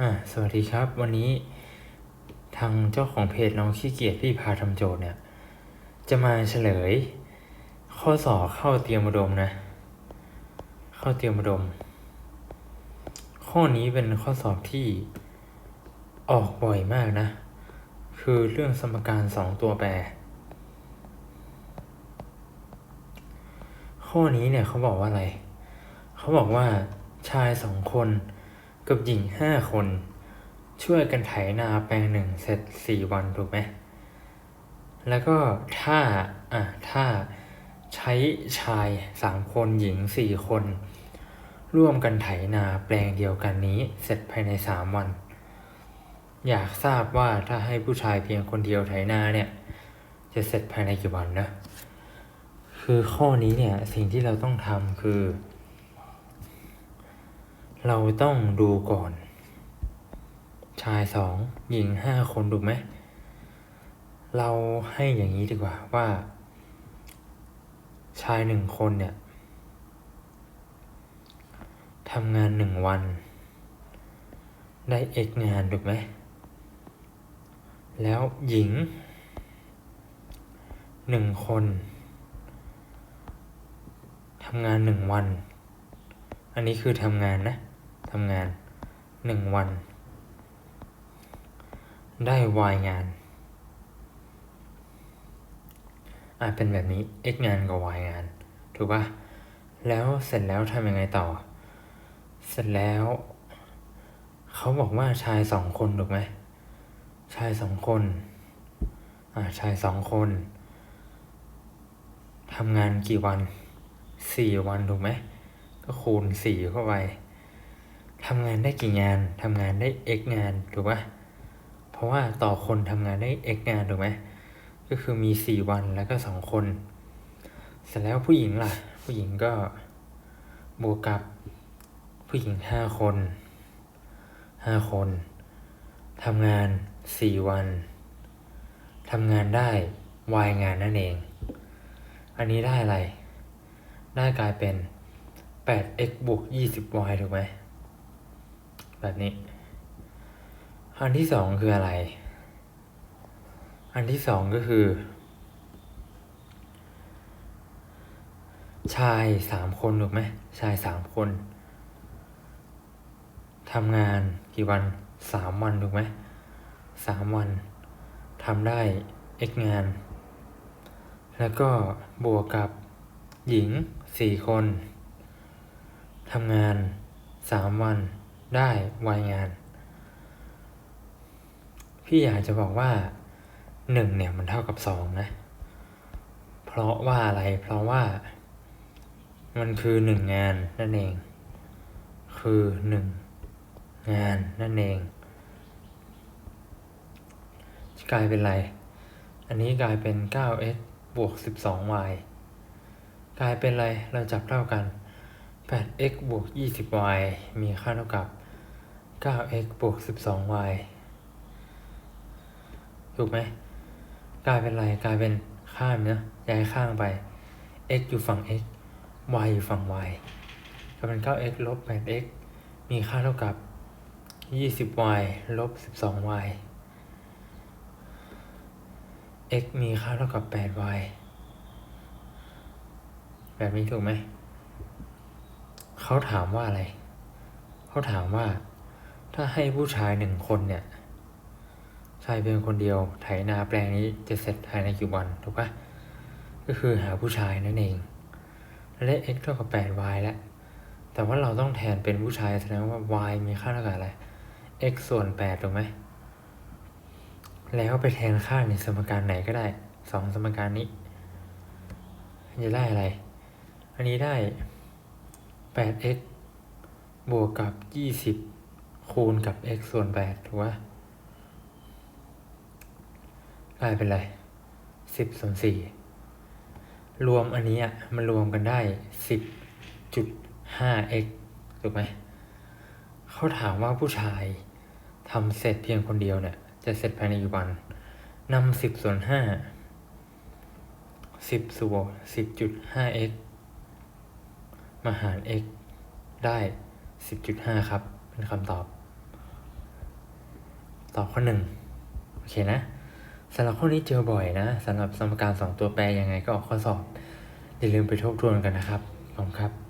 อ่าสวัสดีครับ วันนี้ทางเจ้าของเพจน้องขี้เกียจพี่พาทำโจทย์เนี่ย จะมาเฉลย ข้อสอบเข้าเตรียมอุดมนะ เข้าเตรียมอุดม ข้อนี้เป็นข้อสอบที่ออกบ่อยมากนะ คือเรื่องสมการสองตัวแปร ข้อนี้เนี่ยเขาบอกว่าอะไร เขาบอกว่าชายสองคน กับหญิงห้าคน ช่วยกันไถนาแปลงหนึ่งเสร็จสี่วันถูกไหม แล้วก็ถ้าอะถ้าใช้ชายสามคนหญิงสี่คน ร่วมกันไถนาแปลงเดียวกันนี้เสร็จภายในสามวัน อยากทราบว่าถ้าให้ผู้ชายเพียงคนเดียวไถนาเนี่ย จะเสร็จภายในกี่วันนะ คือข้อนี้เนี่ยสิ่งที่เราต้องทำคือ เราต้องดูก่อน ชายสองหญิงห้าคนถูกไหม เราให้อย่างนี้ดีกว่าว่า ชายหนึ่งคนเนี่ยทำงานหนึ่งวัน ได้เอกงานถูกไหม แล้วหญิงหนึ่งคนทำงานหนึ่งวัน อันนี้คือทำงานนะ ทำงานหนึ่งวัน ได้วายงานอาจเป็นแบบนี้ x งานกับ y งาน ถูกปะแล้วเสร็จแล้วทำยังไงต่อ เสร็จแล้ว เขาบอกว่าชายสองคนถูกไหม ชายสองคน อ่าชายสองคนทำงานกี่วันสี่วันถูกไหม ก็คูณสี่เข้าไป ทำงานได้กี่งานทำงานได้ x งานถูกปะเพราะว่าต่อคนทำงานได้ x งานถูกไหมก็คือมีสี่วันแล้วก็สองคน เสร็จแล้วผู้หญิงล่ะ ผู้หญิงก็บวกกับผู้หญิงห้าคนห้าคนทำงานสี่วันทำงานได้ y งานนั่นเอง อันนี้ได้อะไร ได้กลายเป็น 8x บวก 20y ถูกไหม แบบนี้ อันที่สองคืออะไร อันที่สองก็คือ ชายสามคนถูกไหมชายสามคนทำงานกี่วันสามวันถูกไหมสามวันทำได้ x งาน แล้วก็บวกกับหญิงสี่คนทำงานสามวัน ได้วายงาน พี่อยากจะบอกว่าหนึ่งเนี่ยมันเท่ากับสองนะ เพราะว่าอะไร เพราะว่า มันคือหนึ่งงานนั่นเอง คือหนึ่งงานนั่นเองกลายเป็นอะไร อันนี้กลายเป็น 9x บวก 12y กลายเป็นอะไร เราจับเท่ากัน 8x บวก 20y มีค่าเท่ากับ 9x บวก 12y ถูกไหม กลายเป็นอะไร กลายเป็นข้ามเนะย้ายข้างไป x อยู่ฝั่ง x y อยู่ฝั่ง y กลายเป็น 9x ลบ 8x มีค่าเท่ากับ 20y ลบ 12y x มีค่าเท่ากับ 8y แบบนี้ถูกไหม เขาถามว่าอะไร เขาถามว่า ถ้าให้ผู้ชายหนึ่งคนเนี่ย ชายเพียงคนเดียว ไถนาแปลงนี้จะเสร็จภายในกี่วันถูกปะก็คือหาผู้ชายนั่นเอง และ x เท่ากับ 8y แล้ว แต่ว่าเราต้องแทนเป็นผู้ชายแสดงว่า y มีค่าเท่ากับอะไร x ส่วน8ถูกไหม แล้วไปแทนค่าในสมการไหนก็ได้สองสมการนี้จะได้อะไร อันนี้ได้ 8x บวกกับ 20 คูณกับ x ส่วน 8 ถูกปะกลายเป็นไร 10 ส่วน 4 รวมอันนี้อะมันรวมกันได้ 10.5x ถูกไหม เขาถามว่าผู้ชายทำเสร็จเพียงคนเดียวเนี่ย จะเสร็จภายในกี่วันนำ10 ส่วน 5 10ส่วน 10.5x มาหาร x ได้ 10.5 ครับ เป็นคำตอบ ตอบข้อหนึ่งโอเคนะสำหรับข้อนี้เจอบ่อยนะสำหรับสมการสองตัวแปรยังไงก็ออกข้อสอบ อย่าลืมไปทบทวนกันนะครับขอบคุณครับ